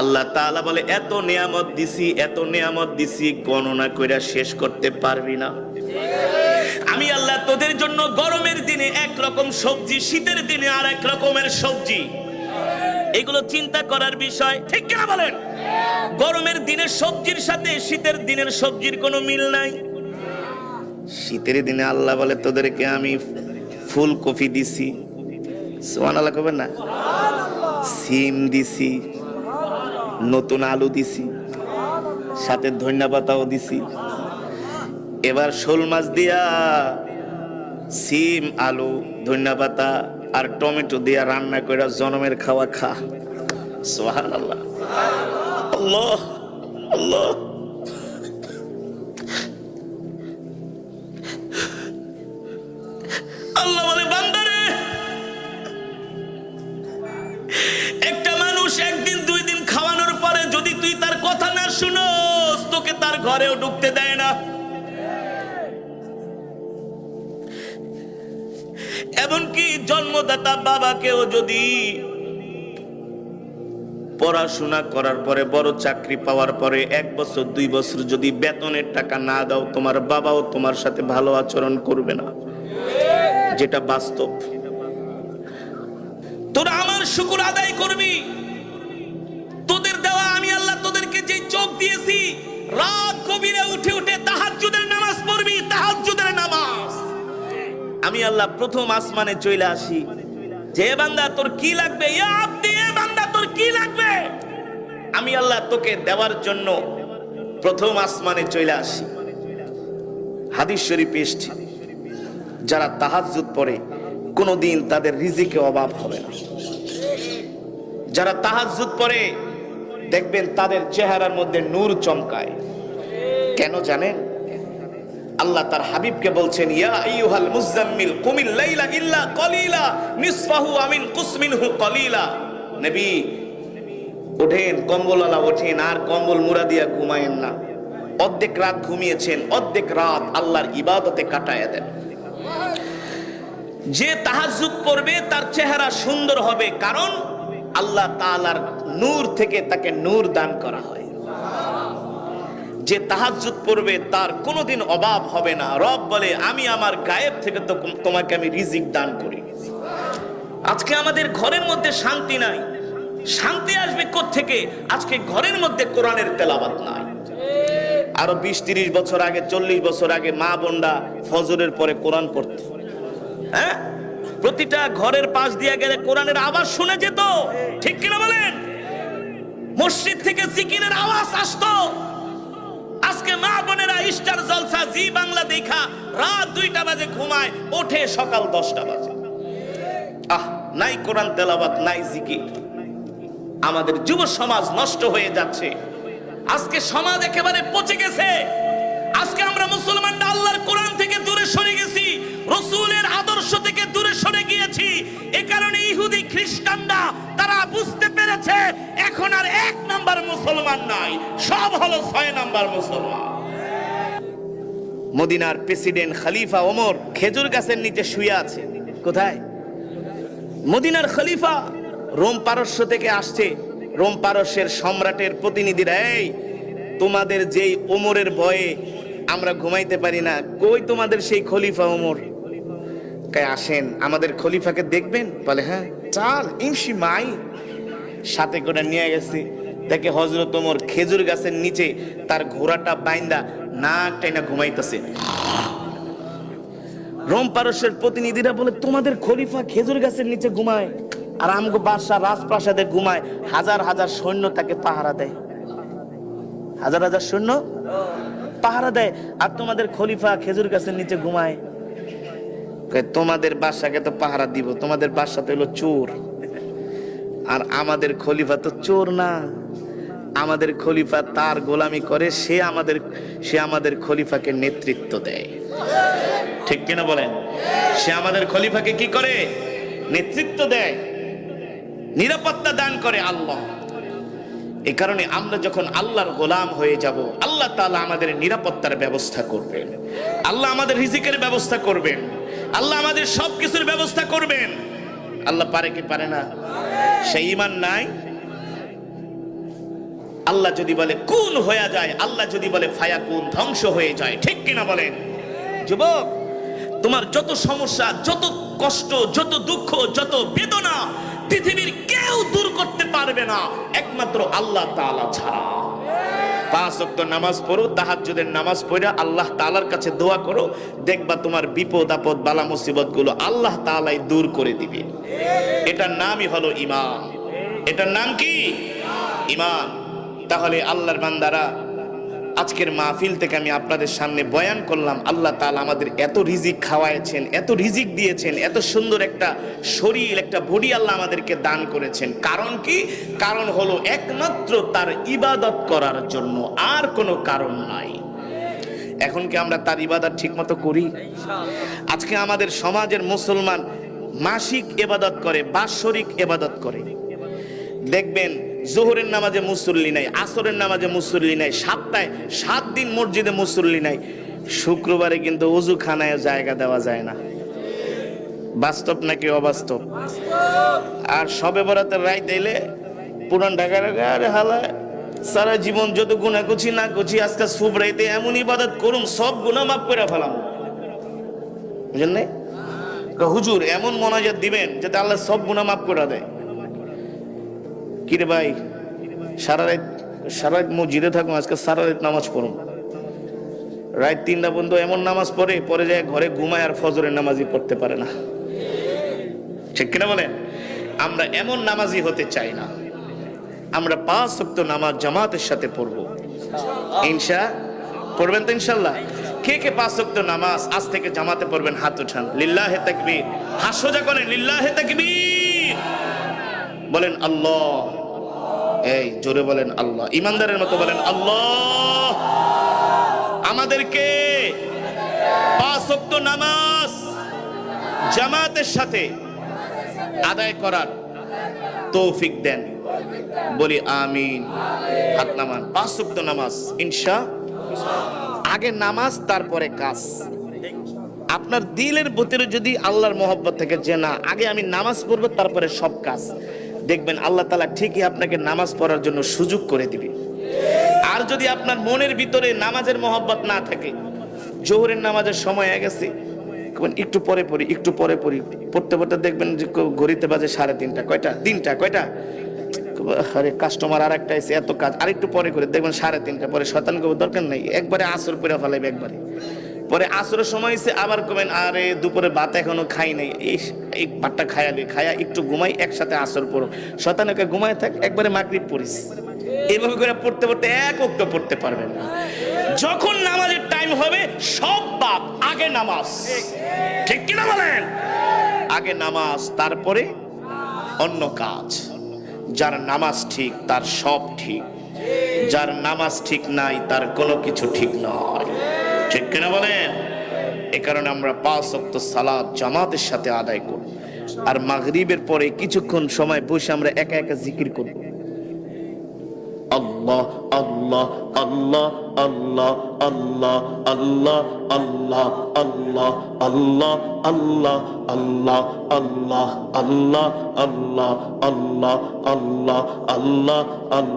আল্লাহ তাআলা বলে, এত নিয়ামত দিছি, এত নিয়ামত দিছি, গণনা কইরা শেষ করতে পারবি না। আমি আল্লাহ তোদের জন্য গরমের দিনে এক রকম সবজি, শীতের দিনে আর এক রকমের সবজি। এগুলো চিন্তা করার বিষয়, ঠিক কিনা বলেন? গরমের দিনের সবজির সাথে শীতের দিনের সবজির কোনো মিল নাই। শীতের দিনে আল্লাহ বলে, তোদেরকে আমি ফুলকপি দিছি। সোহান আল্লাহ কবেন না? সিম দিছি। নতুন আলু দিছি, সাথে ধনিয়া পাতাও দিছি। এবার শোল মাছ দিয়া সিম, আলু ধনিয়া পাতা আর টমেটো দিয়া রান্না করে জনমের খাওয়া খা। সোহান আল্লাহ এমনকি জন্মদাতা বাবাকেও যদি পড়াশোনা করার পরে, বড় চাকরি পাওয়ার পরে, এক বছর, দুই বছর যদি বেতনের টাকা না দাও, তোমার বাবাও তোমার সাথে ভালো আচরণ করবে না। যেটা বাস্তব। তোরা আমার শুকুর আদায় করবি। তোদের দেওয়া আমি আল্লাহ তোদেরকে যে চোখ দিয়েছি, রাত আমি আল্লাহ প্রথম আসমানে চলে আসি। যে বান্দা, তোর কি লাগবে? বান্দা, তোর কি লাগবে? আমি আল্লাহ তোকে দেওয়ার জন্য প্রথম আসমানে চলে আসি। হাদিস শরীফ এসছি, যারা তাহাজ্জুদ পড়ে, কোনোদিন তাদের রিজিকে অভাব হবে না। যারা তাহাজ্জুদ পড়ে, দেখবেন তাদের চেহারার মধ্যে নূর চমকায়। কেন জানেন? আল্লাহ তার হাবিবকে বলছেন, ইয়া আইয়ুহাল কুমিল লাইলা ইল্লা কলিলা, নিসফাহু আমিন কুসমিনহু কলিলা। নবী, ওঠেন ওঠেন, আর কম্বল মুড়া দিয়া ঘুমায়েন না। অর্ধেক রাত ঘুমিয়েছেন, অর্ধেক রাত আল্লাহর ইবাদতে কাটায় দেন। যে তাহাজুদ পড়বে তার চেহারা সুন্দর হবে, কারণ আল্লাহ তাআলার নূর থেকে তাকে নূর দান করা হয়। যে তাহাজ্জুদ পড়বে, তার কোনোদিন অভাব হবে না। রব বলে, আমি আমার গায়েব থেকে তো তোমাকে আমি রিজিক দান করি। আজকে আমাদের ঘরের মধ্যে শান্তি নাই। শান্তি আসবে থেকে আজকে ঘরের মধ্যে কোরআনের তেলাবাত নাই। আরও বিশ তিরিশ বছর আগে, চল্লিশ বছর আগে মা বোনরা ফজরের পরে কোরআন পড়ত। হ্যাঁ? প্রতিটা ঘরের পাশ দিয়ে গেলে কোরআনের আওয়াজ শুনে যেত। ঠিক কিনা বলেন? মসজিদ থেকে জিকিরের আওয়াজ আসতো। মা বোনেরা ইস্টার জলসা জি বাংলা দেখা রাত দুইটা বাজে ঘুমায়, ওঠে সকাল দশটা বাজে। আহ, নাই কোরআন তেলাবাত নাই জিকির। আমাদের যুব সমাজ নষ্ট হয়ে যাচ্ছে। আজকে সমাজ একেবারে পচে গেছে। আজকে আমরা মুসলমানরা আল্লাহর কোরআন থেকে দূরে সরে গেছি, রসুলের আদর্শ থেকে দূরে সরে গিয়েছি। এ কারণে ইহুদি খ্রিস্টানরা, তারা বুঝতে পেরেছে এখন আর এক নাম্বার মুসলমান নাই, সব হলো ছয় নাম্বার মুসলমান। মদিনার প্রেসিডেন্ট খলিফা ওমর খেজুর গাছের নিচে শুয়ে আছে। কোথায়? মদিনার খলিফা রোম পারস্য থেকে আসছে। রোম পারস্যের সম্রাটের প্রতিনিধিরা, এই, তোমাদের যেই ওমরের ভয়ে আমরা ঘুমাইতে পারি না, কই তোমাদের সেই খলিফা ওমর? আসেন, আমাদের খলিফাকে দেখবেন? বলে হ্যাঁ। চাল ইমসি মাই সাথে করে নিয়ে গেছে। দেখে হজরত ওমর খেজুর গাছের নিচে তার ঘোড়াটা বাইন্দা নাক টাইনা ঘুমাইতেছে। রোম পারস্যের প্রতিনিধিরা বলে, তোমাদের খলিফা খেজুর গাছের নিচে ঘুমায় আর আমগো বাদশাহ রাজপ্রাসাদে ঘুমায়। হাজার হাজার সৈন্য তাকে পাহারা দেয়। হাজার হাজার সৈন্য পাহারা দেয় আর তোমাদের খলিফা খেজুর গাছের নিচে ঘুমায়। তোমাদের বাসাকে তো পাহারা দিব, তোমাদের বাসা তো হলো চোর। আর আমাদের খলিফা তো চোর না। আমাদের খলিফা তার গোলামি করে, সে আমাদের সে আমাদের খলিফাকে নেতৃত্ব দেয়। ঠিক কিনা বলেন? সে আমাদের খলিফাকে কি করে? নেতৃত্ব দেয়। নিরাপত্তা দান করে আল্লাহ। এ কারণে আমরা যখন আল্লাহর গোলাম হয়ে যাব, আল্লাহ তালা আমাদের নিরাপত্তার ব্যবস্থা করবেন। আল্লাহ আমাদের রিজিকের ব্যবস্থা করবেন। আল্লাহ আমাদের সব কিছুর ব্যবস্থা করবেন। আল্লাহ পারে কি পারে না? সেই ইমান নাই? আল্লাহ যদি বলে কুন হয়ে যায়, আল্লাহ যদি বলে, ফায়া কুন ধ্বংস হয়ে যায়। ঠিক কিনা বলেন? যুবক, তোমার যত সমস্যা, যত কষ্ট, যত দুঃখ, যত বেদনা, পৃথিবীর কেউ দূর করতে পারবে না। একমাত্র আল্লাহ তাআলা ছাড়া। পাঁচ অক্ত নামাজ পড়ো তাহাজুদের নামাজ পড়ে আল্লাহ তালার কাছে দোয়া করো, দেখবা তোমার বিপদ আপদ, বালা মুসিবতগুলো আল্লাহ তালাই দূর করে দিবে। এটার নামই হলো ইমান এটার নাম কি? ইমান তাহলে আল্লাহর বান্দারা আজকের মাহফিল থেকে আমি আপনাদের সামনে বয়ান করলাম, আল্লাহ তালা আমাদের এত রিজিক খাওয়াইছেন এত রিজিক দিয়েছেন, এত সুন্দর একটা শরীর, একটা বডি আল্লাহ আমাদেরকে দান করেছেন। কারণ কি? কারণ হলো একমাত্র তার ইবাদত করার জন্য, আর কোনো কারণ নাই। এখন কি আমরা তার ইবাদত ঠিকমতো করি? আজকে আমাদের সমাজের মুসলমান মাসিক এবাদত করে, বাৎসরিক এবাদত করে। দেখবেন জোহরের নামাজে মুসল্লি নাই, আসরের নামাজে মুসল্লি নাই, সাতটায় সাত দিন মসজিদে মুসল্লি নাই। শুক্রবারে কিন্তু অজু খানায় জায়গা দেওয়া যায় না। বাস্তব নাকি অবাস্তব? আর সবে বরাতের রায় দিলে পুরান ঢাকা আরে হালায় সারা জীবন যত গুণা করছি না করছি, আজকে সুব রাইতে এমন ইবাদত করুম, সব গুণা মাফ করে ফেলাম। বুঝলেন হুজুর, এমন মনাজাত দিবেন যাতে আল্লাহ সব গুণা মাফ করে দেয়। কিরে ভাই, সারা রাত সারা রাত মসজিদে থাকুন, আজকে সারা রাত নামাজ পড়ুন। রাত তিনটা পর্যন্ত এমন নামাজ পড়ে পরে যায় ঘরে ঘুমায় আর ফজরের নামাজই পড়তে পারে না। ঠিক কিনা বলেন? আমরা এমন নামাজি হতে চাই না। আমরা পাঁচ শক্ত নামাজ জামাতের সাথে পড়ব। ইনশা, পড়বেন তো ইনশাল্লাহ। কে কে পাঁচ শক্ত নামাজ আজ থেকে জামাতে পড়বেন, হাত উঠান। লিল্লাহে তাকবীর। হাত সোজা করেন, লিল্লাহে তাকবীর। বলেন আল্লাহ। এই জোরে বলেন আল্লাহ। ইমানদারের মতো বলেন আল্লাহ। আমাদেরকে নামাজ জামাতের সাথে আদায় করার তৌফিক দেন। বলি আমিন। হাত নামান। পাঁচ ওয়াক্ত নামাজ, ইনশা আগে নামাজ, তারপরে কাজ। আপনার দিলের ভিতরে যদি আল্লাহর মহব্বত থেকে যে না, আগে আমি নামাজ পড়ব, তারপরে সব কাজ। দেখবেন আল্লাহ তালা ঠিকই আপনাকে নামাজ পড়ার জন্য সুযোগ করে দিবে। আর যদি আপনার মনের ভিতরে নামাজের মহব্বত না থাকে, জোহরের নামাজের সময় হয়ে গেছে একটু পরে পড়ি, একটু পরে পড়ি। পড়তে পড়তে দেখবেন যে ঘড়িতে বাজে সাড়ে তিনটা। কয়টা? তিনটা, কয়টা? আরে কাস্টমার আর একটা এসে এত কাজ। আর একটু পরে করে দেখবেন সাড়ে তিনটা। পরে শতান দরকার নাই। একবারে আসর করে ফেলাইবে একবারে। পরে আসরের সময় এসে আবার কবেন আরে, দুপুরে ভাত এখনও খাই নাই। এই এই ভাতটা খায়ালি খায়া একটু ঘুমাই, একসাথে আসর পড়ো। শতানকে ঘুমায় থাক, একবারে মাগরিব পড়িস। এইভাবে করে পড়তে পড়তে এক অক্ত পড়তে পারবেন না। যখন নামাজের টাইম হবে, সব বাপ আগে নামাজ। ঠিক কিনা বলেন? আগে নামাজ, তারপরে অন্য কাজ। যার নামাজ ঠিক, তার সব ঠিক। যার নামাজ ঠিক নাই, তার কোনো কিছু ঠিক নয়। ঠিক কিনা বলেন এ কারণে আমরা পাঁচ অক্ত সালাদ জামাতের সাথে আদায় করব আর মাগরিবের পরে কিছুক্ষণ সময় বসে আমরা একা একা জিকির করব আল্লাহ আল্লাহ আল্লাহ আল্লাহ আল্লাহ আল্লাহ আল্লাহ আল্লাহ আল্লাহ আল্লাহ আল্লাহ আল্লাহ আল্লাহ আল্লাহ আল্লাহ আল্লাহ আল্লাহ আল্লাহ